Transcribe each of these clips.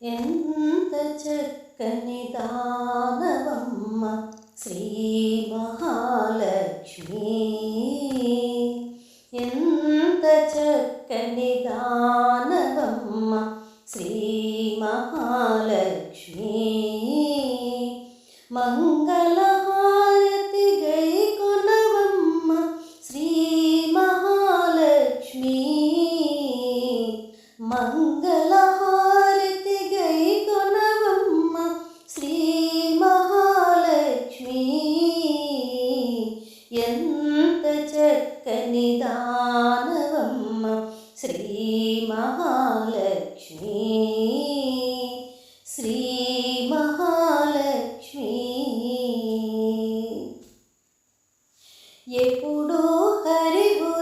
ఎంత చక్కని దానవమ్మ శ్రీ మహాలక్ష్మి ఎంత చక్కని దానవమ్మ శ్రీ మహాలక్ష్మి మంగళహారతి చక్కని దానవమ్మ శ్రీ మహాలక్ష్మి శ్రీ మహాలక్ష్మి ఎప్పుడూ హరిపురమేనా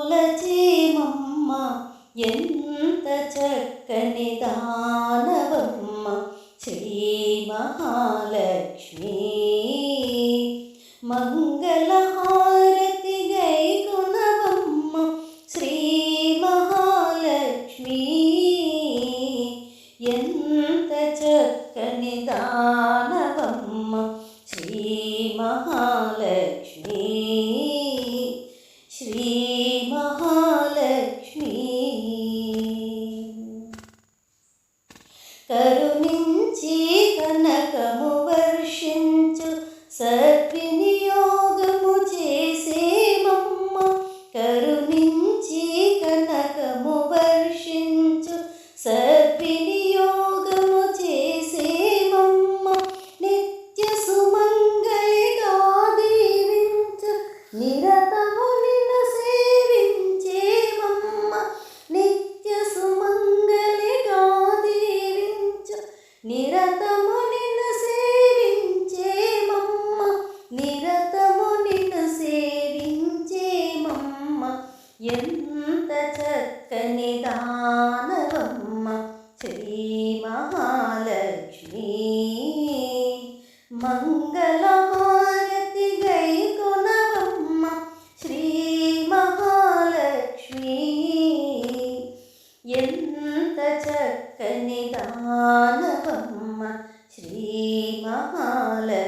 కొలచేమమ్మ ఎంత చక్కని దానవమ్మ శ్రీ మహాలక్ష్మి మంగళహారతి గై గుణవమ్మ శ్రీ మహాలక్ష్మి ఎంత చక్కని దానవమ్మ శ్రీ మహాలక్ష్మి కరుణించి కనకము నిరతము నిన్ను సేవించేమమ్మ నిరతము నిన్ను సేవించేమమ్మ ఎంత చక్కని దానవమ్మ. శ్రీ మహాలక్ష్మి. మంగళహారతి గై కొనవమ్మ శ్రీ మహాలక్ష్మి. ఎంత చక్కని దానవమ్మ శ్రీ మహాలక్ష్మి